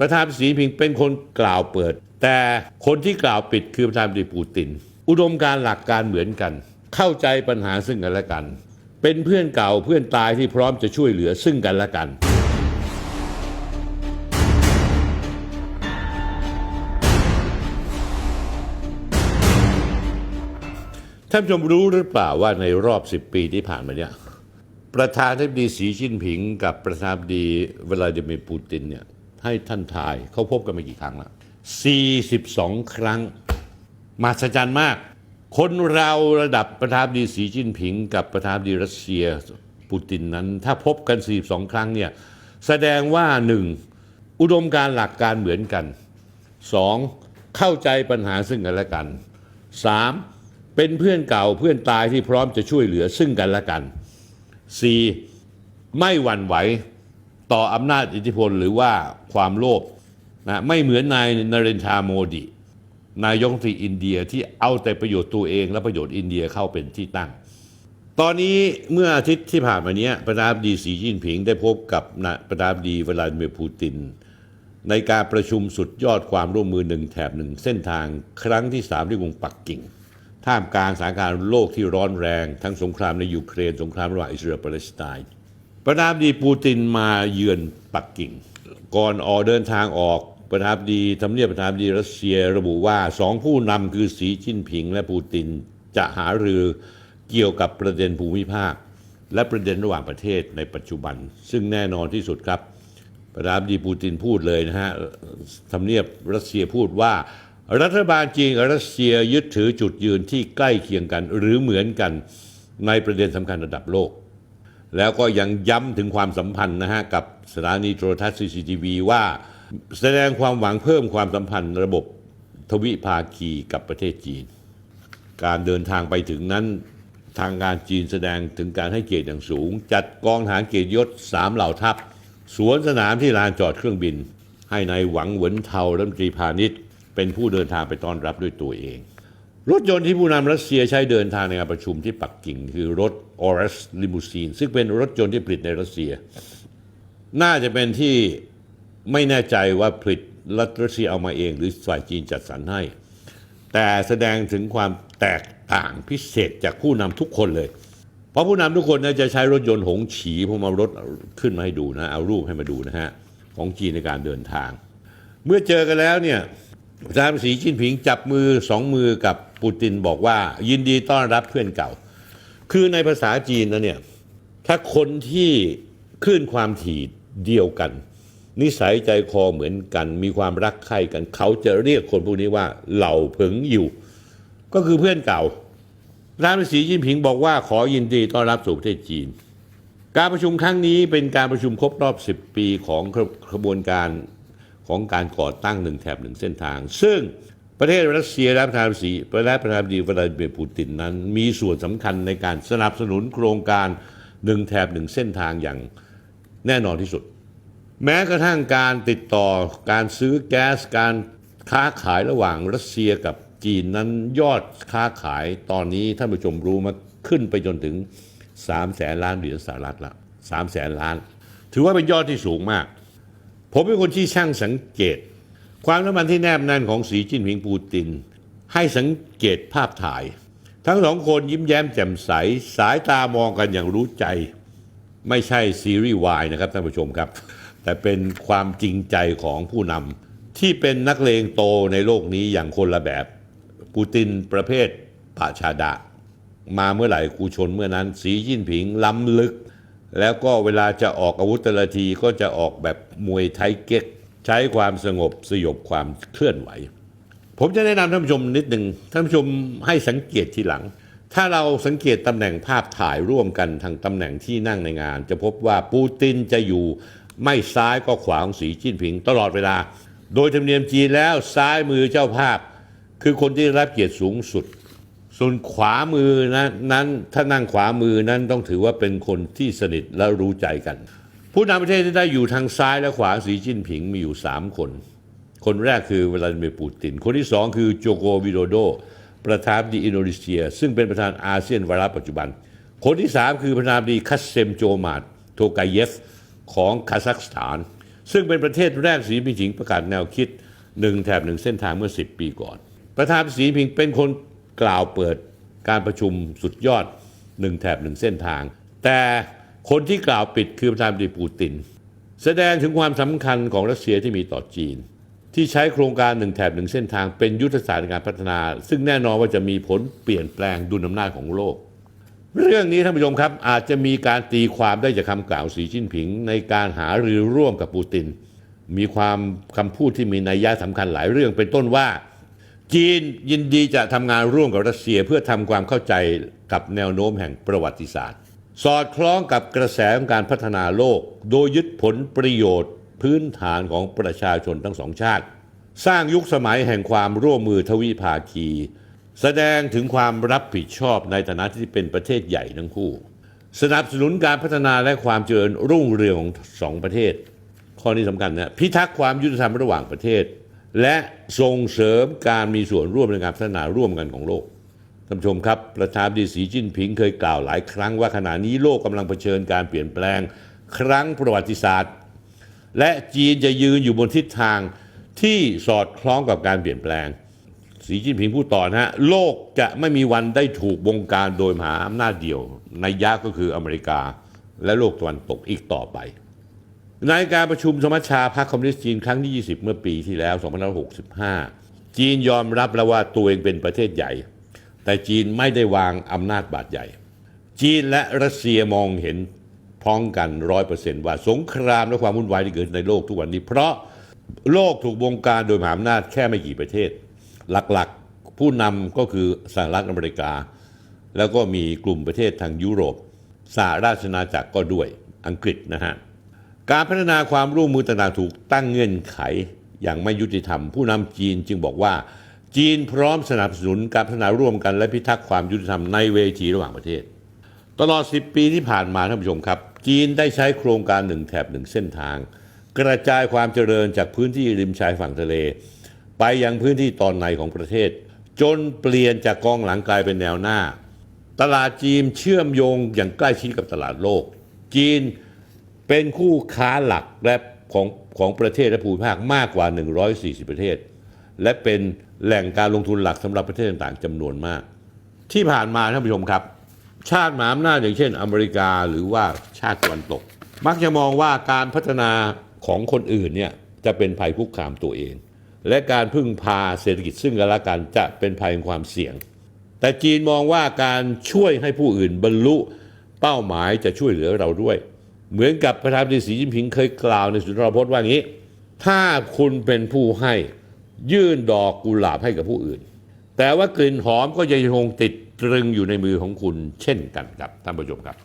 ประธานาธิบดีสีจิ้นผิงเป็นคนกล่าวเปิด แต่คนที่กล่าวปิดคือประธานาธิบดีปูติน อุดมการหลักการเหมือนกัน เข้าใจปัญหาซึ่งกันและกัน เป็นเพื่อนเก่าเพื่อนตายที่พร้อมจะช่วยเหลือซึ่งกันและกันท่านผู้ชมรู้หรือเปล่าว่าในรอบ 10 ปีที่ผ่านมาเนี่ยประธานาธิบดีสีจิ้นผิง กับประธานาธิบดีวลาดิเมีร์ปูตินเนี่ย ให้ท่านทายเขาพบกันมากี่ครั้งล้ว42 ครั้งมหัศจรรย์มาก คนเราระดับประธานดีสีจิ้นผิง กับประธานดีรัสเซียปูตินนั้น ถ้าพบกัน 42 ครั้งเนี่ยแสดงว่าหนึ่งอุดมการหลักการเหมือนกัน 2. เข้าใจปัญหาซึ่งกันและกัน 3. เป็นเพื่อนเก่าเพื่อนตายที่พร้อมจะช่วยเหลือซึ่งกันและกัน 4. ไม่หวั่นไหว ต่ออำนาจอิทธิพลหรือว่าความโลภนะไม่เหมือนนายนเรนทราโมดีนายกรัฐมนตรีอินเดียที่เอาแต่ประโยชน์ตัวเองและประโยชน์อินเดียเข้าเป็นที่ตั้ง ตอนนี้เมื่ออาทิตย์ที่ผ่านมาเนี้ยประธานาธิบดีสีจิ้นผิงได้พบกับนะประธานาธิบดีวลาดิเมียร์ปูติน ในการประชุมสุดยอดความร่วมมือหนึ่งแถบหนึ่งเส้นทางครั้งที่สามที่กรุงปักกิ่งท่ามกลางสถานการณ์โลกที่ร้อนแรง ทั้งสงครามในยูเครนสงครามระหว่างอิสราเอลปาเลสไตน์ ประธานาธิบดีปูตินมาเยือนปักกิ่ง ก่อนออกเดินทางออกประธานาธิบดีทำเนียบประธานาธิบดีรัสเซียระบุว่าสองผู้นำคือสีจิ้นผิง และปูตินจะหารือเกี่ยวกับประเด็นภูมิภาค และประเด็นระหว่างประเทศในปัจจุบัน ซึ่งแน่นอนที่สุดครับ ประธานาธิบดีปูตินพูดเลยนะฮะทำเนียบรัสเซียพูดว่า รัฐบาลจีนกับรัสเซียยึดถือจุดยืนที่ใกล้เคียงกัน หรือเหมือนกันในประเด็นสำคัญระดับโลก แล้วก็ยังย้ำถึงความสัมพันธ์นะฮะกับสถานีโทรทัศน์ CCTV ว่าแสดงความหวังเพิ่มความสัมพันธ์ระบบทวิภาคีกับประเทศจีน การเดินทางไปถึงนั้นทางการจีนแสดงถึงการให้เกียรติอย่างสูง จัดกองทหารเกียรติยศสามเหล่าทัพ สวนสนามที่ลานจอดเครื่องบิน ให้ในายหวังเหวินเทารัฐมนตรีพาณิชย์ เป็นผู้เดินทางไปต้อนรับด้วยตัวเอง รถยนต์ที่ผู้นำรัสเซียใช้เดินทางในงานประชุมที่ปักกิ่ง คือรถออรัสลิมูซีนซึ่งเป็นรถยนต์ที่ผลิตในรัสเซีย น่าจะเป็นที่ไม่แน่ใจว่าผลิตรัสเซียเอามาเอง หรือฝ่ายจีนจัดสรรให้ แต่แสดงถึงความแตกต่างพิเศษจากผู้นำทุกคนเลย เพราะผู้นำทุกคนนะจะใช้รถยนต์หงฉีผมเอารถขึ้นมาให้ดูนะ เอารูปให้มาดูนะฮะของจีนในการเดินทาง เมื่อเจอกันแล้วเนี่ยประธานาธิบดีสีจิ้นผิงจับมือสองมือกับ ปูตินบอกว่ายินดีต้อนรับเพื่อนเก่า คือในภาษาจีนนะเนี่ยถ้าคนที่คลื่นความถี่เดียวกัน นิสัยใจคอเหมือนกัน มีความรักใคร่กัน เขาจะเรียกคนพวกนี้ว่าเหล่าเผิงอยู่ ก็คือเพื่อนเก่าระธานาธิบดีสีจิ้นผิงบอกว่าขอยินดีต้อนรับสู่ประเทศจีน การประชุมครั้งนี้เป็นการประชุมครบรอบ 10 ปีของขบวนการของการก่อตั้งหนึ่งแถบหนึ่งเส้นทาง ซึ่ง ประเทศรัสเซียและประธานาธิบดีและประธานาธิบดีวลาดิเมียร์ปูตินนั้น มีส่วนสำคัญในการสนับสนุนโครงการหนึ่งแถบหนึ่งเส้นทางอย่างแน่นอนที่สุด แม้กระทั่งการติดต่อการซื้อแก๊สการค้าขายระหว่างรัสเซียกับจีนนั้นยอดค้าขายตอนนี้ท่านผู้ชมรู้มาขึ้นไปจนถึง3แสนล้านเหรียญสหรัฐละ3แสนล้าน ถือว่าเป็นยอดที่สูงมาก ผมเป็นคนที่ช่างสังเกต ความน้ำมันที่แนบแน่นของสีจิ้นผิงปูติน ให้สังเกตภาพถ่าย ทั้งสองคนยิ้มแย้มแจ่มใส สายตามองกันอย่างรู้ใจ ไม่ใช่ซีรีส์วายนะครับท่านผู้ชมครับ แต่เป็นความจริงใจของผู้นำที่เป็นนักเลงโตในโลกนี้อย่างคนละแบบ ปูตินประเภทปาชาดะ มาเมื่อไหร่กูชนเมื่อนั้น สีจิ้นผิงล้ำลึก แล้วก็เวลาจะออกอาวุธแต่ละทีก็จะออกแบบมวยไทยเก๊ก ใช้ความสงบสยบความเคลื่อนไหว ผมจะแนะนำท่านผู้ชมนิดหนึ่งท่านผู้ชมให้สังเกตทีหลัง ถ้าเราสังเกตตำแหน่งภาพถ่ายร่วมกันทางตำแหน่งที่นั่งในงาน จะพบว่าปูตินจะอยู่ไม่ซ้ายก็ขวาของสีจิ้นผิงตลอดเวลา โดยธรรมเนียมจีนแล้วซ้ายมือเจ้าภาพ คือคนที่รับเกียรติสูงสุด ส่วนขวามือนะนั้นถ้านั่งขวามือนั้นต้องถือว่าเป็นคนที่สนิทและรู้ใจกัน ผู้นำประเทศที่ได้อยู่ทางซ้ายและขวาสีจิ้นผิงมีอยู่ 3 คน คนแรกคือวลาดิเมียร์ปูติน คนที่สองคือโจโกวิโดโด ประธานาธิบดีอินโดนีเซีย ซึ่งเป็นประธานอาเซียนวาระปัจจุบัน คนที่สามคือประธานาธิบดีคัสเซมโจมาดโทกายเยฟของคาซัคสถาน ซึ่งเป็นประเทศแรกสีพิจิงประกาศแนวคิดหนึ่งแถบหนึ่งเส้นทางเมื่อ 10 ปีก่อน ประธานสีพิงเป็นคนกล่าวเปิดการประชุมสุดยอดหนึ่งแถบหนึ่งเส้นทาง แต่ คนที่กล่าวปิดคือประธานาธิบดีปูติน แสดงถึงความสำคัญของรัสเซียที่มีต่อจีน ที่ใช้โครงการหนึ่งแถบหนึ่งเส้นทางเป็นยุทธศาสตร์ในการพัฒนา ซึ่งแน่นอนว่าจะมีผลเปลี่ยนแปลงดุลอำนาจของโลก เรื่องนี้ท่านผู้ชมครับอาจจะมีการตีความได้จากคำกล่าวสีจิ้นผิง ในการหารือร่วมกับปูติน มีความคำพูดที่มีนัยยะสำคัญหลายเรื่องเป็นต้นว่าจีนยินดีจะทำงานร่วมกับรัสเซียเพื่อทำความเข้าใจกับแนวโน้มแห่งประวัติศาสตร์ สอดคล้องกับกระแสของการพัฒนาโลก โดยยึดผลประโยชน์พื้นฐานของประชาชนทั้งสองชาติ สร้างยุคสมัยแห่งความร่วมมือทวิภาคี แสดงถึงความรับผิดชอบในฐานะที่เป็นประเทศใหญ่ทั้งคู่ สนับสนุนการพัฒนาและความเจริญรุ่งเรืองของสองประเทศ ข้อนี้สำคัญนะพิทักษ์ความยุติธรรมระหว่างประเทศ และส่งเสริมการมีส่วนร่วมในการพัฒนาร่วมกันของโลก ท่านผู้ชมครับประธานดีสีจิ้นผิงเคยกล่าวหลายครั้งว่าขณะนี้โลกกำลังเผชิญการเปลี่ยนแปลงครั้งประวัติศาสตร์ และจีนจะยืนอยู่บนทิศทางที่สอดคล้องกับการเปลี่ยนแปลง สีจิ้นผิงพูดต่อนะฮะโลกจะไม่มีวันได้ถูกบงการโดยมหาอำนาจเดียวในยะก็คืออเมริกา และโลกตะวันตกอีกต่อไป ในการประชุมสมัชชาพรรคคอมมิวนิสต์จีนครั้งที่ 20 เมื่อปีที่แล้ว 2565 จีนยอมรับแล้วว่าตัวเองเป็นประเทศใหญ่ แต่จีนไม่ได้วางอำนาจบาดใหญ่ จีนและรัสเซียมองเห็นพ้อมกันร้อยเปอร์เซนต์ว่าสงครามและความวุ่นวายที่เกิดในโลกทุกวันนี้ เพราะโลกถูกบงการโดยมหาอำนาจแค่ไม่กี่ประเทศ หลักๆผู้นำก็คือสหรัฐอเมริกา แล้วก็มีกลุ่มประเทศทางยุโรปสหราชอาณาจักรก็ด้วยอังกฤษนะฮะการพัฒนาความร่วมมือต่างๆถูกตั้งเงื่อนไขอย่างไม่ยุติธรรม ผู้นำจีนจึงบอกว่า จีนพร้อมสนับสนุนการพัฒนาร่วมกันและพิทักษ์ความยุติธรรมในเวทีระหว่างประเทศ ตลอด 10 ปีที่ผ่านมาท่านผู้ชมครับ จีนได้ใช้โครงการหนึ่งแถบหนึ่งเส้นทาง กระจายความเจริญจากพื้นที่ริมชายฝั่งทะเล ไปยังพื้นที่ตอนในของประเทศ จนเปลี่ยนจากกองหลังกลายเป็นแนวหน้า ตลาดจีนเชื่อมโยงอย่างใกล้ชิดกับตลาดโลก จีนเป็นคู่ค้าหลักและของของประเทศและภูมิภาคมากกว่า 140 ประเทศ และเป็นแหล่งการลงทุนหลักสำหรับประเทศต่างๆจำนวนมาก ที่ผ่านมาท่านผู้ชมครับ ชาติมหาอำนาจอย่างเช่น อเมริกาหรือว่าชาติตะวันตก มักจะมองว่าการพัฒนาของคนอื่นเนี่ยจะเป็นภัยคุกคามตัวเอง และการพึ่งพาเศรษฐกิจซึ่งกันและกันจะเป็นภัยความเสี่ยง แต่จีนมองว่าการช่วยให้ผู้อื่นบรรลุเป้าหมายจะช่วยเหลือเราด้วย เหมือนกับประธานาธิบดีสีจิ้นผิงเคยกล่าวในสุนทรพจน์ว่างี้ ถ้าคุณเป็นผู้ให้ ยื่นดอกกุหลาบให้กับผู้อื่น แต่ว่ากลิ่นหอมก็ยังคงติดตรึงอยู่ในมือของคุณเช่นกันครับท่านผู้ชมครับ